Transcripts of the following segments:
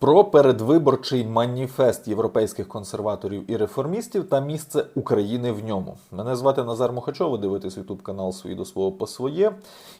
Про передвиборчий маніфест європейських консерваторів і реформістів та місце України в ньому. Мене звати Назар Мухачов, ви дивитесь ютуб канал «Свої до свого по своє.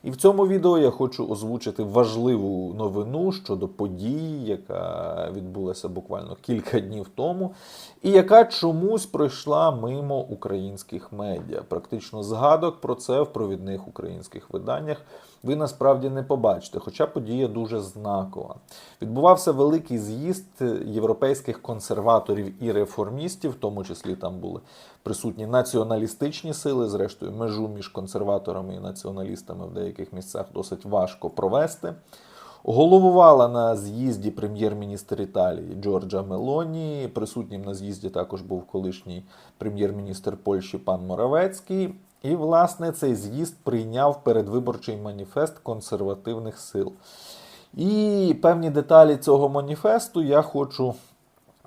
І в цьому відео я хочу озвучити важливу новину щодо події, яка відбулася буквально кілька днів тому, і яка чомусь пройшла мимо українських медіа. Практично згадок про це в провідних українських виданнях ви насправді не побачите, хоча подія дуже знакова. Відбувався великий з'їзд європейських консерваторів і реформістів, в тому числі там були присутні націоналістичні сили. Зрештою, межу між консерваторами і націоналістами в деяких місцях досить важко провести. Головувала на з'їзді прем'єр-міністр Італії Джорджа Мелоні. Присутнім на з'їзді також був колишній прем'єр-міністр Польщі пан Моравецький. І, власне, цей з'їзд прийняв передвиборчий маніфест консервативних сил. І певні деталі цього маніфесту я хочу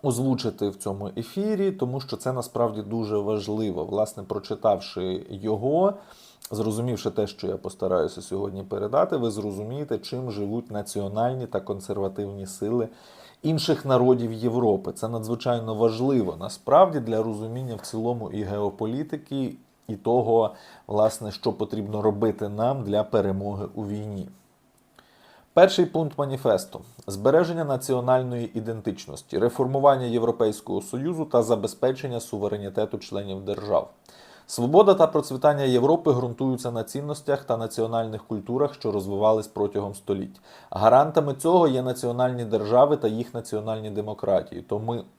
озвучити в цьому ефірі, тому що це насправді дуже важливо. Власне, прочитавши його, зрозумівши те, що я постараюся сьогодні передати, ви зрозумієте, чим живуть національні та консервативні сили інших народів Європи. Це надзвичайно важливо насправді для розуміння в цілому і геополітики, і того, власне, що потрібно робити нам для перемоги у війні. Перший пункт маніфесту збереження національної ідентичності, реформування Європейського Союзу та забезпечення суверенітету членів держав. Свобода та процвітання Європи ґрунтуються на цінностях та національних культурах, що розвивались протягом століть. Гарантами цього є національні держави та їх національні демократії.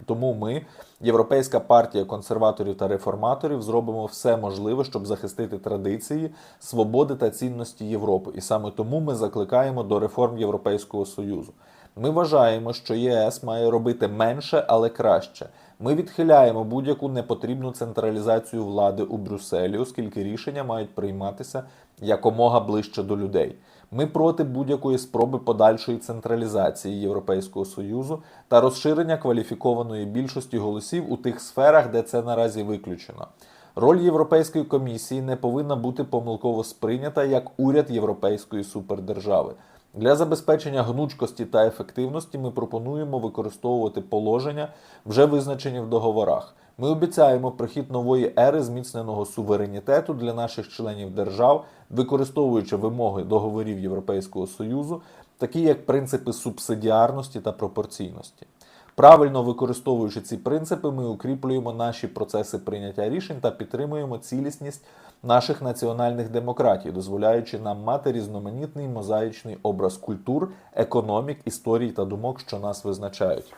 Тому, ми, Європейська партія консерваторів та реформаторів, зробимо все можливе, щоб захистити традиції, свободи та цінності Європи. І саме тому ми закликаємо до реформ Європейського Союзу. Ми вважаємо, що ЄС має робити менше, але краще. Ми відхиляємо будь-яку непотрібну централізацію влади у Брюсселі, оскільки рішення мають прийматися якомога ближче до людей. Ми проти будь-якої спроби подальшої централізації Європейського союзу та розширення кваліфікованої більшості голосів у тих сферах, де це наразі виключено. Роль Європейської комісії не повинна бути помилково сприйнята як уряд європейської супердержави. Для забезпечення гнучкості та ефективності ми пропонуємо використовувати положення, вже визначені в договорах. Ми обіцяємо прихід нової ери зміцненого суверенітету для наших членів держав, використовуючи вимоги договорів Європейського Союзу, такі як принципи субсидіарності та пропорційності. Правильно використовуючи ці принципи, ми укріплюємо наші процеси прийняття рішень та підтримуємо цілісність наших національних демократій, дозволяючи нам мати різноманітний мозаїчний образ культур, економік, історій та думок, що нас визначають.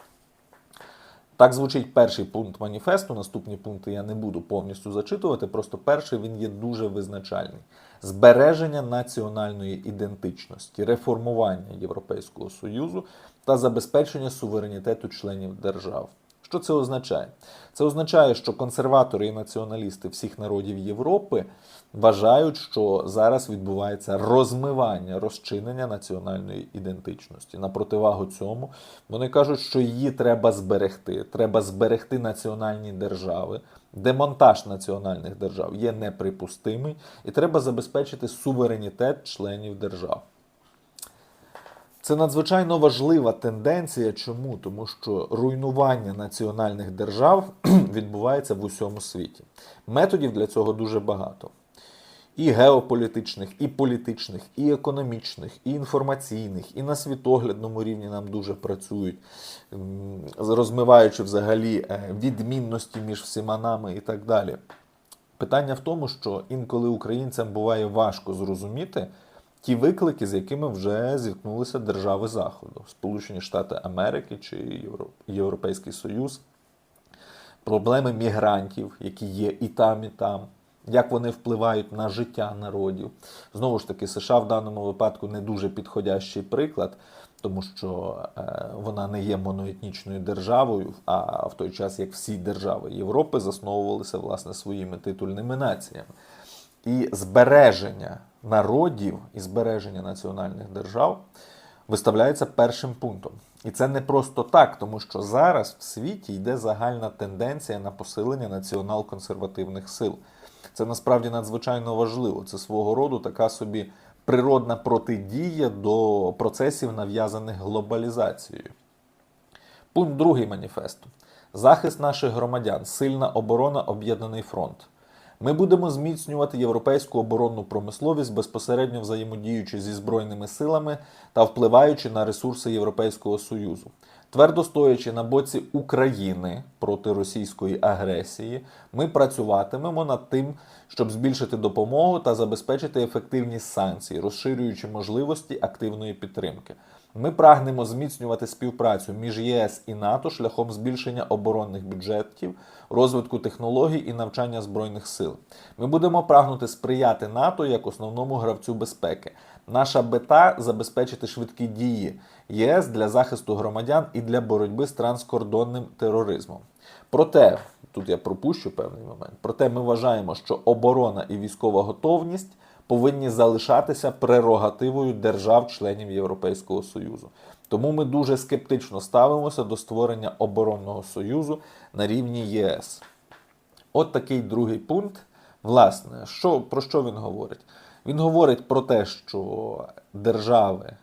Так звучить перший пункт маніфесту. Наступні пункти я не буду повністю зачитувати. Просто перший він є дуже визначальний: збереження національної ідентичності, реформування Європейського союзу та забезпечення суверенітету членів держав. Що це означає? Це означає, що консерватори і націоналісти всіх народів Європи вважають, що зараз відбувається розмивання, розчинення національної ідентичності. На противагу цьому вони кажуть, що її треба зберегти. Треба зберегти національні держави. Демонтаж національних держав є неприпустимий, і треба забезпечити суверенітет членів держав. Це надзвичайно важлива тенденція. Чому? Тому що руйнування національних держав відбувається в усьому світі. Методів для цього дуже багато. І геополітичних, і політичних, і економічних, і інформаційних, і на світоглядному рівні нам дуже працюють, розмиваючи взагалі е, відмінності між всіма нами і так далі. Питання в тому, що інколи українцям буває важко зрозуміти ті виклики, з якими вже зіткнулися держави Заходу, Сполучені Штати Америки чи Європейський Союз, проблеми мігрантів, які є і там, і там, як вони впливають на життя народів. Знову ж таки, США в даному випадку не дуже підходящий приклад, тому що е, вона не є моноетнічною державою, а в той час як всі держави Європи засновувалися власне своїми титульними націями. І збереження народів і збереження національних держав виставляється першим пунктом. І це не просто так, тому що зараз в світі йде загальна тенденція на посилення націонал-консервативних сил. Це насправді надзвичайно важливо. Це свого роду така собі природна протидія до процесів, нав'язаних глобалізацією. Пункт другий маніфесту. Захист наших громадян, сильна оборона, об'єднаний фронт. Ми будемо зміцнювати європейську оборонну промисловість, безпосередньо взаємодіючи зі збройними силами та впливаючи на ресурси Європейського Союзу, твердо стоячи на боці України проти російської агресії, ми працюватимемо над тим, щоб збільшити допомогу та забезпечити ефективність санкцій, розширюючи можливості активної підтримки. Ми прагнемо зміцнювати співпрацю між ЄС і НАТО шляхом збільшення оборонних бюджетів, розвитку технологій і навчання збройних сил. Ми будемо прагнути сприяти НАТО як основному гравцю безпеки. Наша мета забезпечити швидкі дії ЄС для захисту громадян і для боротьби з транскордонним тероризмом. Проте, тут я пропущу певний момент. Проте ми вважаємо, що оборона і військова готовність повинні залишатися прерогативою держав-членів Європейського Союзу. Тому ми дуже скептично ставимося до створення оборонного союзу на рівні ЄС. От такий другий пункт. Власне, що, про що він говорить? Він говорить про те, що держави,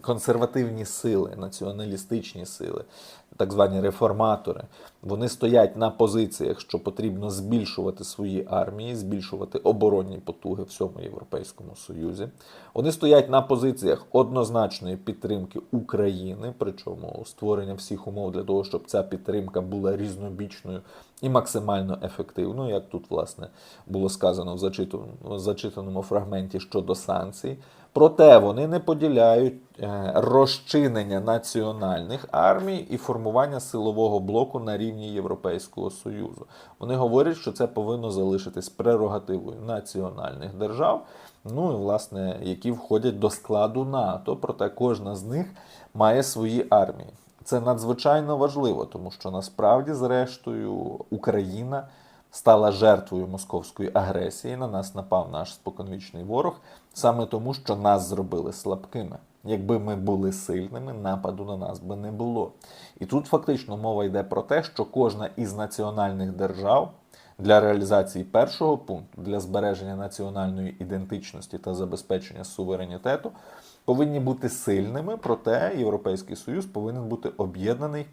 консервативні сили, націоналістичні сили, так звані реформатори, вони стоять на позиціях, що потрібно збільшувати свої армії, збільшувати оборонні потуги всьому Європейському Союзі. Вони стоять на позиціях однозначної підтримки України, причому створення всіх умов для того, щоб ця підтримка була різнобічною і максимально ефективною, як тут власне було сказано в зачитаному фрагменті щодо санкцій. Проте вони не поділяють е, розчинення національних армій і формування силового блоку на рівні Європейського Союзу. Вони говорять, що це повинно залишитись прерогативою національних держав, ну і власне, які входять до складу НАТО. Проте кожна з них має свої армії. Це надзвичайно важливо, тому що насправді, зрештою, Україна стала жертвою московської агресії. На нас напав наш споконвічний ворог, саме тому, що нас зробили слабкими. Якби ми були сильними, нападу на нас би не було. І тут фактично мова йде про те, що кожна із національних держав для реалізації першого пункту, для збереження національної ідентичності та забезпечення суверенітету, повинні бути сильними, проте Європейський Союз повинен бути об'єднаний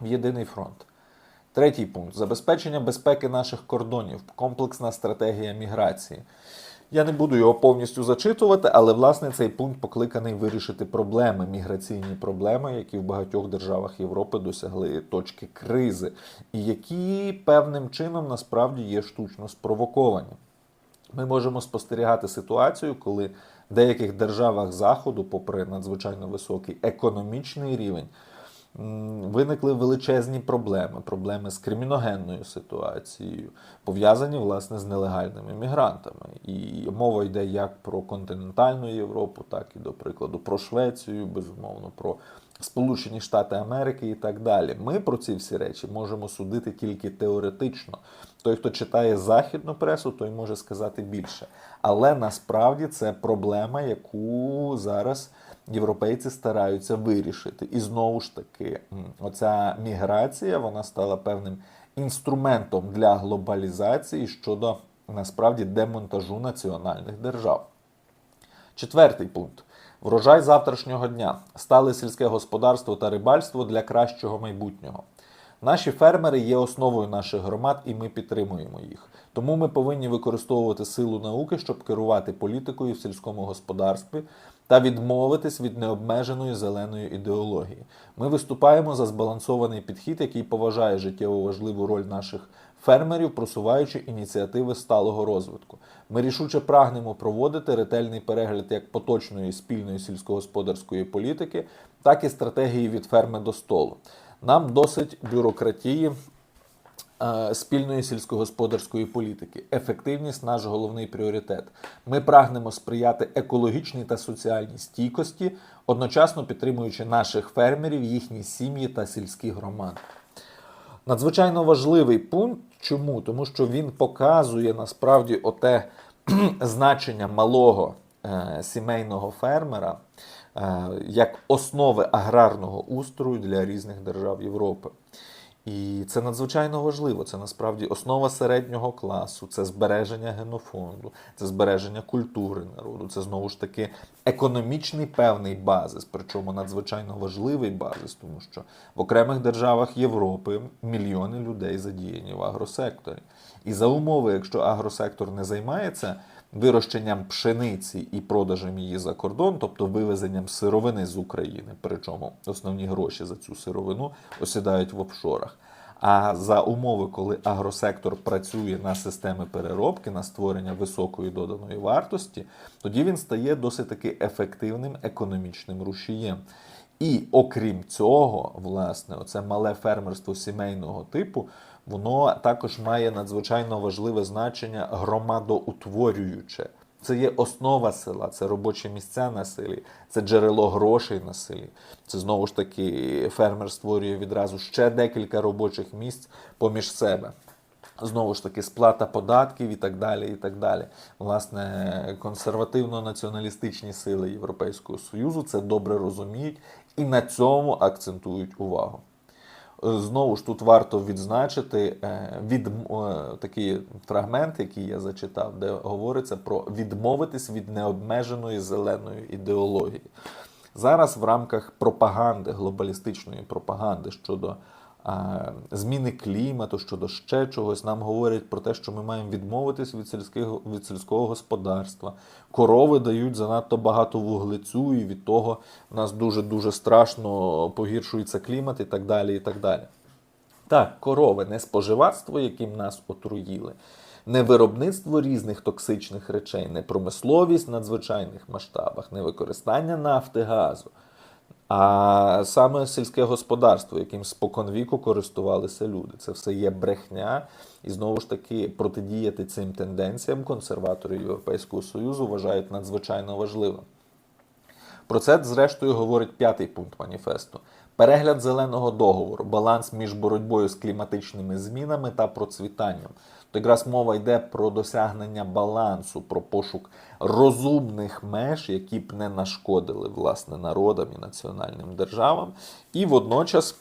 в єдиний фронт. Третій пункт забезпечення безпеки наших кордонів, комплексна стратегія міграції. Я не буду його повністю зачитувати, але власне цей пункт покликаний вирішити проблеми, міграційні проблеми, які в багатьох державах Європи досягли точки кризи, і які певним чином насправді є штучно спровоковані. Ми можемо спостерігати ситуацію, коли в деяких державах Заходу, попри надзвичайно високий економічний рівень, виникли величезні проблеми, проблеми з криміногенною ситуацією, пов'язані власне з нелегальними мігрантами. І мова йде як про континентальну Європу, так і, до прикладу, про Швецію, безумовно, про Сполучені Штати Америки і так далі. Ми про ці всі речі можемо судити тільки теоретично. Той, хто читає західну пресу, той може сказати більше. Але насправді це проблема, яку зараз європейці стараються вирішити. І знову ж таки, оця міграція вона стала певним інструментом для глобалізації щодо насправді демонтажу національних держав. Четвертий пункт. Врожай завтрашнього дня. Стали сільське господарство та рибальство для кращого майбутнього. Наші фермери є основою наших громад, і ми підтримуємо їх. Тому ми повинні використовувати силу науки, щоб керувати політикою в сільському господарстві та відмовитись від необмеженої зеленої ідеології. Ми виступаємо за збалансований підхід, який поважає життєво важливу роль наших фермерів, просуваючи ініціативи сталого розвитку. Ми рішуче прагнемо проводити ретельний перегляд як поточної спільної сільськогосподарської політики, так і стратегії від ферми до столу. Нам досить бюрократії спільної сільськогосподарської політики. Ефективність наш головний пріоритет. Ми прагнемо сприяти екологічній та соціальній стійкості, одночасно підтримуючи наших фермерів, їхні сім'ї та сільські громади. Надзвичайно важливий пункт. Чому? Тому що він показує насправді оте значення малого е, сімейного фермера е, як основи аграрного устрою для різних держав Європи. І це надзвичайно важливо. Це насправді основа середнього класу, це збереження генофонду, це збереження культури народу, це знову ж таки економічний певний базис, причому надзвичайно важливий базис, тому що в окремих державах Європи мільйони людей задіяні в агросекторі. І за умови, якщо агросектор не займається вирощенням пшениці і продажем її за кордон, тобто вивезенням сировини з України, причому основні гроші за цю сировину осідають в офшорах. А за умови, коли агросектор працює на системи переробки, на створення високої доданої вартості, тоді він стає досить таки ефективним економічним рушієм. І окрім цього, власне, оце мале фермерство сімейного типу, воно також має надзвичайно важливе значення громадоутворююче. Це є основа села, це робочі місця на селі, це джерело грошей на селі. Це знову ж таки фермер створює відразу ще декілька робочих місць поміж себе. Знову ж таки, сплата податків і так далі. і так далі. Власне, консервативно-націоналістичні сили Європейського Союзу це добре розуміють і на цьому акцентують увагу. Знову ж тут варто відзначити е, від, е, такий фрагмент, який я зачитав, де говориться про відмовитись від необмеженої зеленої ідеології. Зараз в рамках пропаганди, глобалістичної пропаганди щодо зміни клімату, щодо ще чогось, нам говорять про те, що ми маємо відмовитись від сільського, від сільського господарства. Корови дають занадто багато вуглецю, і від того в нас дуже-дуже страшно погіршується клімат і так далі. і так далі. Так, корови не споживацтво, яким нас отруїли, не виробництво різних токсичних речей, не промисловість в надзвичайних масштабах, не використання нафти, газу, а саме сільське господарство, яким споконвіку користувалися люди. Це все є брехня, і знову ж таки протидіяти цим тенденціям консерватори Європейського Союзу вважають надзвичайно важливим. Про це, зрештою, говорить п'ятий пункт маніфесту. Перегляд зеленого договору, баланс між боротьбою з кліматичними змінами та процвітанням. Якраз мова йде про досягнення балансу, про пошук розумних меж, які б не нашкодили власне народам і національним державам, і водночас.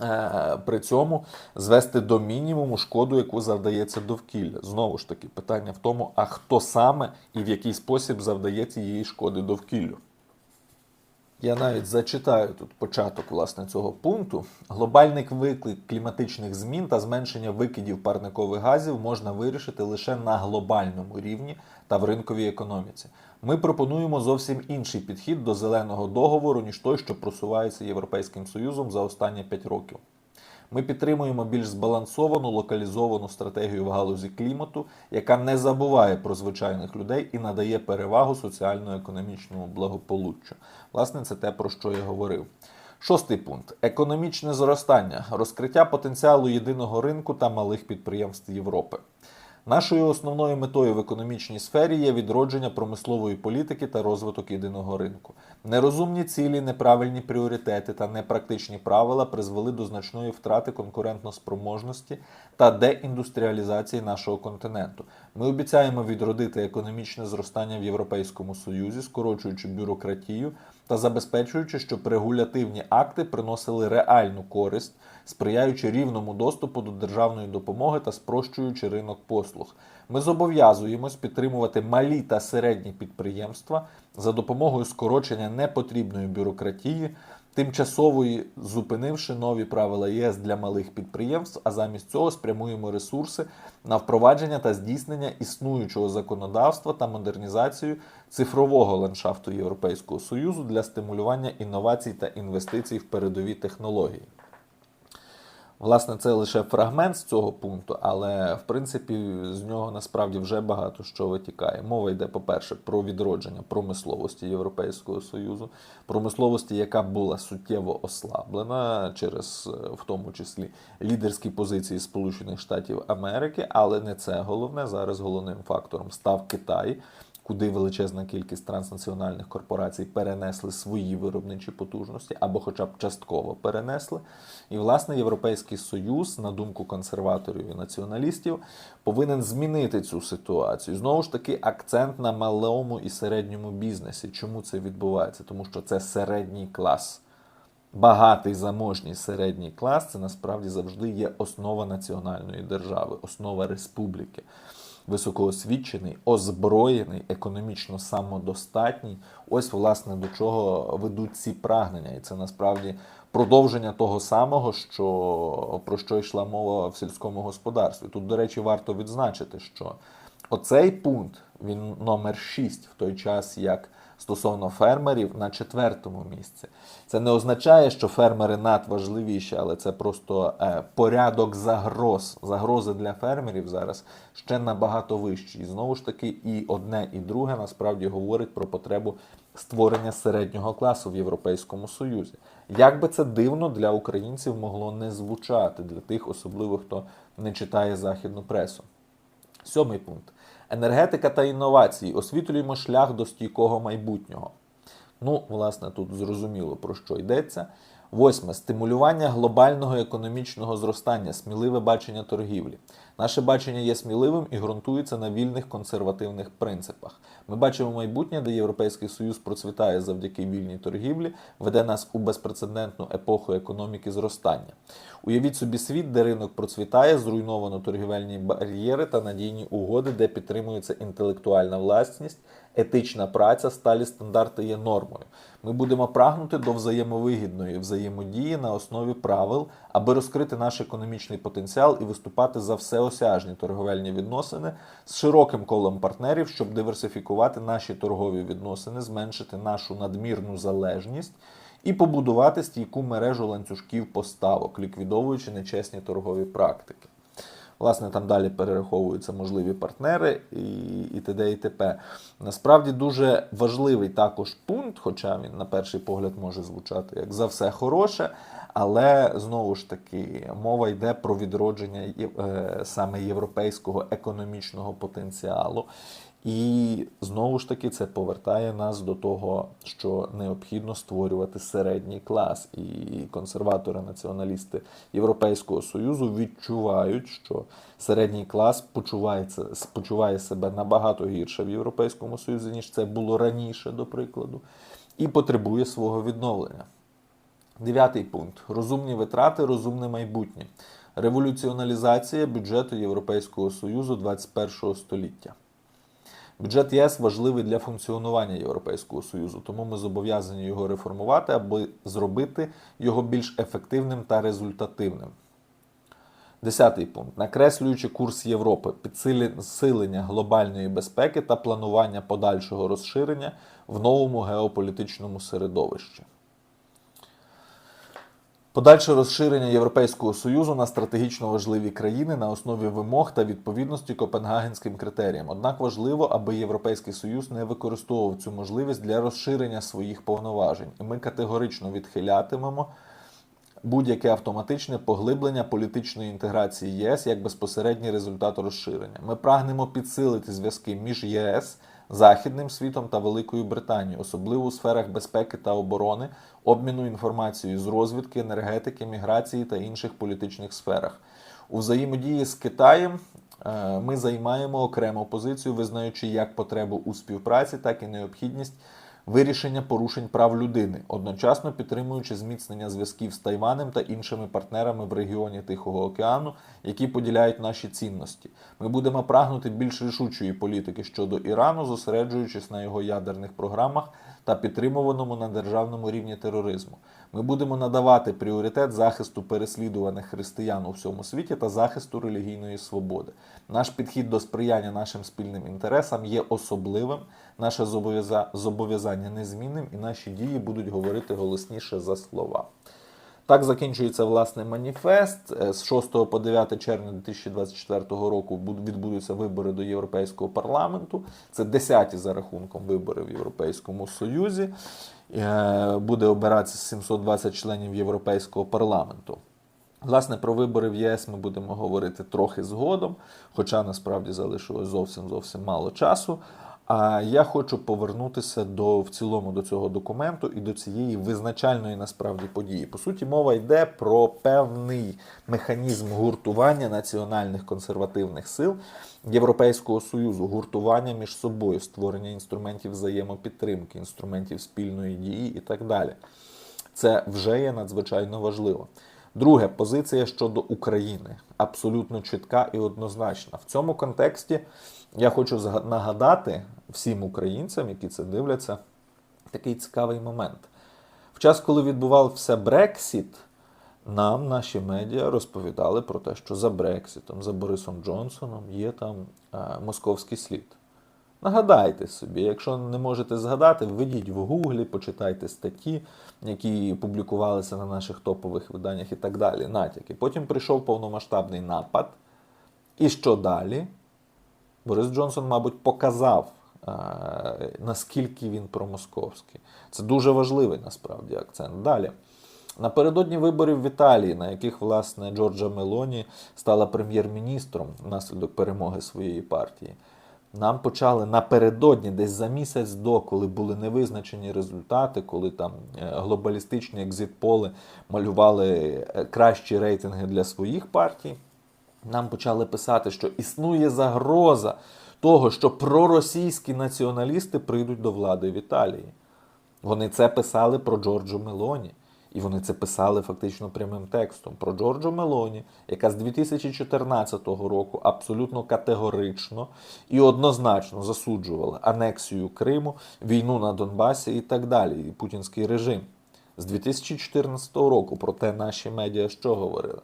е, При цьому звести до мінімуму шкоду, яку завдається довкілля. Знову ж таки, питання в тому, а хто саме і в який спосіб завдає цієї шкоди довкіллю. Я навіть зачитаю тут початок власне цього пункту. Глобальний виклик кліматичних змін та зменшення викидів парникових газів можна вирішити лише на глобальному рівні та в ринковій економіці. Ми пропонуємо зовсім інший підхід до зеленого договору, ніж той, що просувається Європейським Союзом за останні 5 років. Ми підтримуємо більш збалансовану локалізовану стратегію в галузі клімату, яка не забуває про звичайних людей і надає перевагу соціально-економічному благополуччю. Власне, це те, про що я говорив. Шостий пункт: економічне зростання, розкриття потенціалу єдиного ринку та малих підприємств Європи. Нашою основною метою в економічній сфері є відродження промислової політики та розвиток єдиного ринку. Нерозумні цілі, неправильні пріоритети та непрактичні правила призвели до значної втрати конкурентноспроможності та деіндустріалізації нашого континенту. Ми обіцяємо відродити економічне зростання в Європейському Союзі, скорочуючи бюрократію та забезпечуючи, щоб регулятивні акти приносили реальну користь, сприяючи рівному доступу до державної допомоги та спрощуючи ринок послуг. Ми зобов'язуємось підтримувати малі та середні підприємства за допомогою скорочення непотрібної бюрократії, тимчасової зупинивши нові правила ЄС для малих підприємств, а замість цього спрямуємо ресурси на впровадження та здійснення існуючого законодавства та модернізацію цифрового ландшафту Європейського Союзу для стимулювання інновацій та інвестицій в передові технології. Власне, це лише фрагмент з цього пункту, але в принципі з нього насправді вже багато що витікає. Мова йде, по-перше, про відродження промисловості Європейського Союзу, промисловості, яка була суттєво ослаблена через, е, в тому числі, лідерські позиції Сполучених Штатів Америки, але не це головне. Зараз головним фактором став Китай куди величезна кількість транснаціональних корпорацій перенесли свої виробничі потужності або, хоча б частково перенесли. І, власне, Європейський Союз, на думку консерваторів і націоналістів, повинен змінити цю ситуацію. Знову ж таки, акцент на малому і середньому бізнесі. Чому це відбувається? Тому що це середній клас. багатий заможній середній клас це насправді завжди є основа національної держави, основа республіки. Високоосвічений, озброєний, економічно самодостатній. Ось, власне, до чого ведуть ці прагнення. І це насправді продовження того самого, що, про що йшла мова в сільському господарстві. Тут, до речі, варто відзначити, що оцей пункт він номер 6 в той час, як стосовно фермерів на четвертому місці. Це не означає, що фермери надважливіші, але це просто е, порядок загроз. Загрози для фермерів зараз ще набагато вищі. І знову ж таки, і одне, і друге насправді говорить про потребу створення середнього класу в Європейському Союзі. Як би це дивно для українців могло не звучати, для тих, особливо хто не читає західну пресу. Сьомий пункт. Енергетика та інновації. Освітлюємо шлях до стійкого майбутнього. Ну, власне, тут зрозуміло про що йдеться. Восьме стимулювання глобального економічного зростання, сміливе бачення торгівлі. Наше бачення є сміливим і ґрунтується на вільних консервативних принципах. Ми бачимо майбутнє, де Європейський Союз процвітає завдяки вільній торгівлі, веде нас у безпрецедентну епоху економіки зростання. Уявіть собі світ, де ринок процвітає, зруйновано торгівельні бар'єри та надійні угоди, де підтримується інтелектуальна власність, етична праця, сталі стандарти є нормою. Ми будемо прагнути до взаємовигідної взаємодії на основі правил, аби розкрити наш економічний потенціал і виступати за всеосяжні торговельні відносини з широким колом партнерів, щоб диверсифікувати наші торгові відносини, зменшити нашу надмірну залежність і побудувати стійку мережу ланцюжків поставок, ліквідовуючи нечесні торгові практики. Власне, там далі перераховуються можливі партнери і, і т.д. і т.п. Насправді дуже важливий також пункт, хоча він на перший погляд може звучати як за все хороше, але знову ж таки мова йде про відродження е, саме європейського економічного потенціалу. І знову ж таки це повертає нас до того, що необхідно створювати середній клас. І консерватори-націоналісти Європейського Союзу відчувають, що середній клас почувається, почуває себе набагато гірше в Європейському Союзі, ніж це було раніше, до прикладу, і потребує свого відновлення. Дев'ятий пункт: розумні витрати, розумне майбутнє. Революціоналізація бюджету Європейського Союзу 21 століття. Бюджет ЄС важливий для функціонування Європейського Союзу, тому ми зобов'язані його реформувати, аби зробити його більш ефективним та результативним. Десятий пункт. Накреслюючи курс Європи, підсилення глобальної безпеки та планування подальшого розширення в новому геополітичному середовищі. Подальше розширення Європейського Союзу на стратегічно важливі країни на основі вимог та відповідності копенгагенським критеріям. Однак важливо, аби Європейський Союз не використовував цю можливість для розширення своїх повноважень. І ми категорично відхилятимемо будь-яке автоматичне поглиблення політичної інтеграції ЄС як безпосередній результат розширення. Ми прагнемо підсилити зв'язки між ЄС. Західним світом та Великою Британією, особливо у сферах безпеки та оборони, обміну інформацією з розвідки, енергетики, міграції та інших політичних сферах. У взаємодії з Китаєм е, ми займаємо окрему позицію, визнаючи як потребу у співпраці, так і необхідність вирішення порушень прав людини, одночасно підтримуючи зміцнення зв'язків з Тайванем та іншими партнерами в регіоні Тихого океану, які поділяють наші цінності. Ми будемо прагнути більш рішучої політики щодо Ірану, зосереджуючись на його ядерних програмах та підтримуваному на державному рівні тероризму. Ми будемо надавати пріоритет захисту переслідуваних християн у всьому світі та захисту релігійної свободи. Наш підхід до сприяння нашим спільним інтересам є особливим, наше зобов'язання незмінним, і наші дії будуть говорити голосніше за слова. Так закінчується власне маніфест. Е, з 6 по 9 червня 2024 року відбудуться вибори до Європейського парламенту. Це 10 за рахунком вибори в Європейському Союзі. Е, буде обиратися 720 членів Європейського парламенту. Власне, про вибори в ЄС ми будемо говорити трохи згодом, хоча насправді залишилось зовсім зовсім мало часу. А я хочу повернутися до в цілому до цього документу і до цієї визначальної насправді події. По суті, мова йде про певний механізм гуртування національних консервативних сил Європейського союзу, гуртування між собою, створення інструментів взаємопідтримки, інструментів спільної дії і так далі. Це вже є надзвичайно важливо. Друге, позиція щодо України абсолютно чітка і однозначна. В цьому контексті я хочу нагадати всім українцям, які це дивляться, такий цікавий момент. В час, коли відбувався Брексіт, нам наші медіа розповідали про те, що за Брексітом, за Борисом Джонсоном є там е, московський слід. Нагадайте собі, якщо не можете згадати, введіть в Гуглі, почитайте статті, які публікувалися на наших топових виданнях і так далі. Натяки. Потім прийшов повномасштабний напад. І що далі? Борис Джонсон, мабуть, показав, наскільки він промосковський. Це дуже важливий насправді акцент. Далі. Напередодні виборів в Італії, на яких, власне, Джорджа Мелоні стала прем'єр-міністром внаслідок перемоги своєї партії. Нам почали напередодні, десь за місяць до, коли були невизначені результати, коли там е, глобалістичні екзитполи малювали е, кращі рейтинги для своїх партій. Нам почали писати, що існує загроза того, що проросійські націоналісти прийдуть до влади в Італії. Вони це писали про Джорджу Мелоні. І вони це писали фактично прямим текстом про Джорджу Мелоні, яка з 2014 року абсолютно категорично і однозначно засуджувала анексію Криму, війну на Донбасі і так далі, і путінський режим. З 2014 року про те наші медіа що говорили?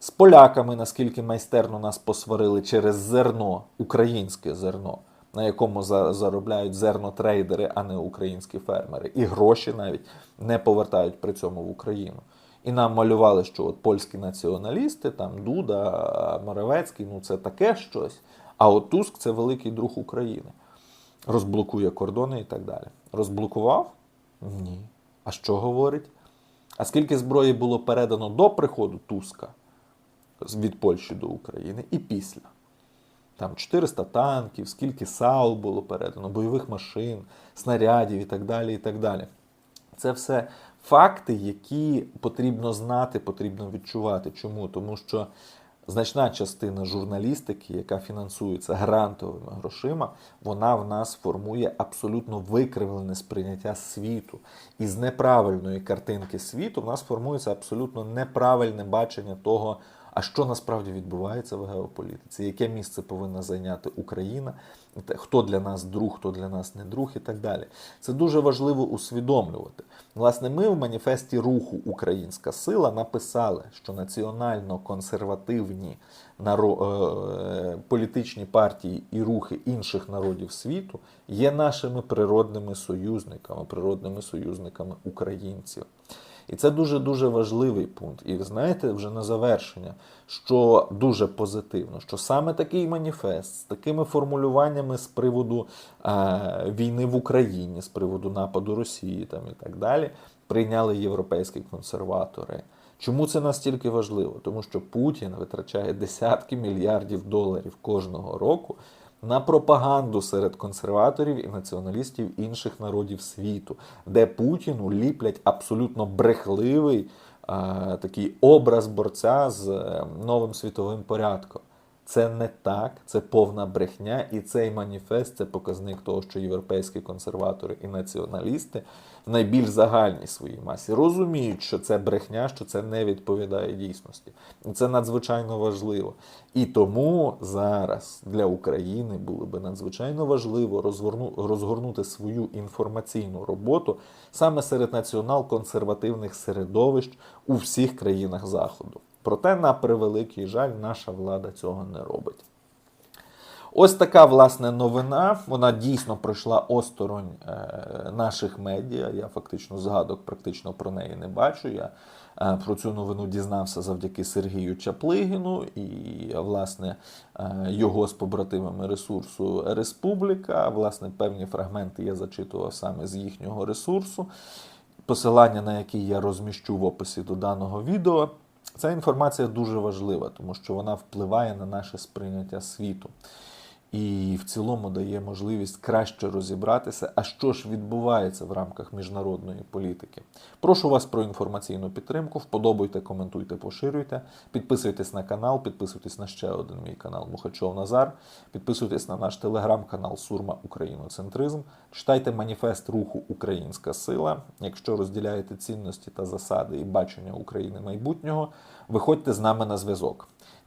З поляками, наскільки майстерно нас посварили через зерно, українське зерно, на якому за- заробляють зернотрейдери, а не українські фермери. І гроші навіть не повертають при цьому в Україну. І нам малювали, що от польські націоналісти, там Дуда, Моровецький, ну це таке щось. А от Туск це великий друг України. Розблокує кордони і так далі. Розблокував? Ні. А що говорить? А скільки зброї було передано до приходу Туска від Польщі до України і після? Там 400 танків, скільки САУ було передано, бойових машин, снарядів і так далі. і так далі. Це все факти, які потрібно знати, потрібно відчувати. Чому? Тому що значна частина журналістики, яка фінансується грантовими грошима, вона в нас формує абсолютно викривлене сприйняття світу. І з неправильної картинки світу в нас формується абсолютно неправильне бачення того, а що насправді відбувається в геополітиці, яке місце повинна зайняти Україна, хто для нас друг, хто для нас не друг і так далі. Це дуже важливо усвідомлювати. Власне, ми в маніфесті руху Українська сила написали, що національно-консервативні е, політичні партії і рухи інших народів світу є нашими природними союзниками, природними союзниками українців. І це дуже дуже важливий пункт. І знаєте, вже на завершення, що дуже позитивно, що саме такий маніфест з такими формулюваннями з приводу е, війни в Україні, з приводу нападу Росії там і так далі, прийняли європейські консерватори. Чому це настільки важливо? Тому що Путін витрачає десятки мільярдів доларів кожного року на пропаганду серед консерваторів і націоналістів інших народів світу, де Путіну ліплять абсолютно брехливий е, такий образ борця з е, новим світовим порядком. Це не так, це повна брехня, і цей маніфест це показник того, що європейські консерватори і націоналісти в найбільш загальній своїй масі розуміють, що це брехня, що це не відповідає дійсності. Це надзвичайно важливо. І тому зараз для України було би надзвичайно важливо розгорну- розгорнути свою інформаційну роботу саме серед націонал-консервативних середовищ у всіх країнах Заходу. Проте, на превеликий жаль, наша влада цього не робить. Ось така власне новина. Вона дійсно пройшла осторонь е, наших медіа. Я фактично згадок практично про неї не бачу. Я е, про цю новину дізнався завдяки Сергію Чаплигіну і власне е, його з побратимами ресурсу Республіка. Власне, певні фрагменти я зачитував саме з їхнього ресурсу. Посилання на який я розміщу в описі до даного відео. Ця інформація дуже важлива, тому що вона впливає на наше сприйняття світу. І в цілому дає можливість краще розібратися, а що ж відбувається в рамках міжнародної політики. Прошу вас про інформаційну підтримку. Вподобайте, коментуйте, поширюйте. Підписуйтесь на канал, підписуйтесь на ще один мій канал Мухачов Назар. Підписуйтесь на наш телеграм-канал Сурма Україноцентризм. Читайте маніфест руху Українська сила. Якщо розділяєте цінності та засади і бачення України майбутнього, виходьте з нами на зв'язок.